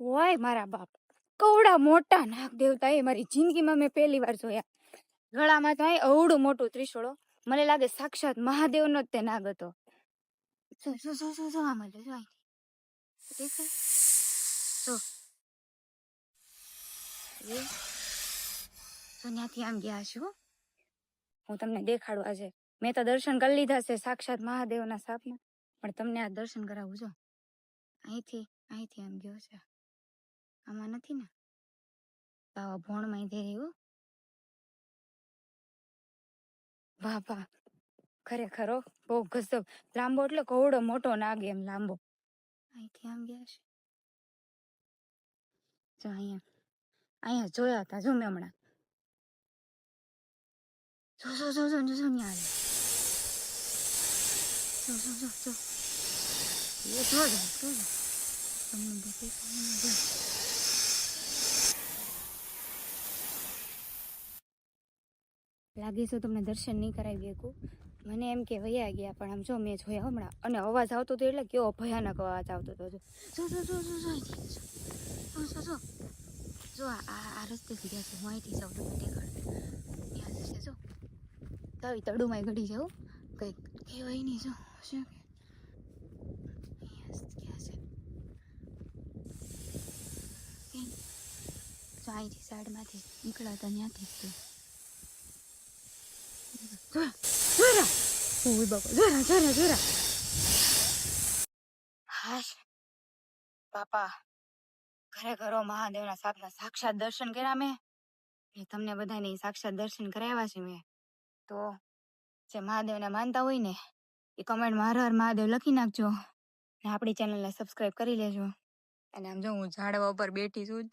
ઓય મારા બાપ, કવડા મોટા નાગ દેવતા એ મારી જિંદગીમાં મેં પહેલી વાર જોયા. ગળામાં તો અહીં અવડું મોટું ત્રિશોળો મને લાગે સાક્ષાત મહાદેવનો જ તે નાગ હતો. જો જો આમ ગયા છો? હું તમને દેખાડું આજે. મેં તો દર્શન કરી લીધા છે સાક્ષાત મહાદેવના સાપના. પણ તમને આ દર્શન કરાવું જો. અહીંથી અહીંથી આમ ગયો છે. આમાં નથી ને? આવા ભોણમાં દે રહ્યું. વાહ વાહ. ખરેખર બહુ ગજબ. લાંબો એટલે કોવડો મોટો નાગે એમ લાંબો. અહીંથી આમ ગયા છે જો અહીંયા અહીંયા જોયા હતા જો મેં હમણાં. જો જો જો જો જો જો ન્યા આવે. જો જો જો જો. જો જો જો જો. તમને દેખાય છે ને? જો. લાગે છે તમને દર્શન નહીં કરાવી શકું? મને એમ કે વયા ગયા, પણ આમ જો મેં જોયા હમણાં. અને અવાજ આવતો હતો એટલે કેવો ભયાનક અવાજ આવતો હતો. જો જો જો જો જો જો જો જો. જો આ રસ્તેથી ગયા છે. હું અહીંથી જાઉં તો જો. તવી તડુમાં ઘડી જાઉં. કંઈક કહેવાય નહીં, જો. શું કે? અહીંથી સાઈડમાંથી નીકળ્યા હતા, ત્યાંથી જ. જોરા બાપા જોરા મહાદેવના સાપના સાક્ષાત દર્શન કર્યા મેં ને તમને બધાને સાક્ષાત દર્શન કરાવ્યા છે મેં તો જે મહાદેવને માનતા હોય ને એ કમેન્ટમાં હર હર મહાદેવ લખી નાખજો ને આપણી ચેનલને સબસ્ક્રાઇબ કરી લેજો અને આમ જો હું ઝાડવા ઉપર બેઠી છું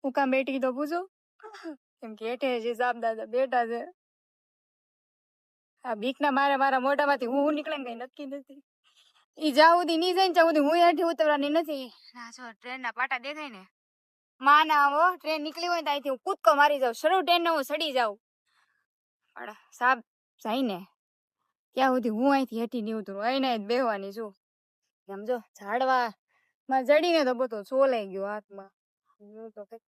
હું કામ બેઠી તો પૂછો કેમ કે હેઠે જે સાપ બેઠા છે આ બીકના મારે મારા મોઢામાંથી હું નીકળે કઈ નક્કી નથી. ઈ જ્યાં સુધી નહીં જાય ને ત્યાં સુધી હું હેઠી ઉતરવાની નથી. ના જો ટ્રેનના પાટા દેખાય ને. માં ના આવો ટ્રેન નીકળી હોય ને ત્યાંથી હું કૂદકો મારી જાઉં. શરૂ ટ્રેન ને હું સડી જાઉં. પણ સાબ જાય ને ત્યાં સુધી હું અહીંથી હેઠી નહીં ઉતરું. અહીંને જ બેહવાની છું. સમજો ઝાડવા માં જડીને તો બધો ચોલાઈ ગયો હાથમાં. હું તો કંઈક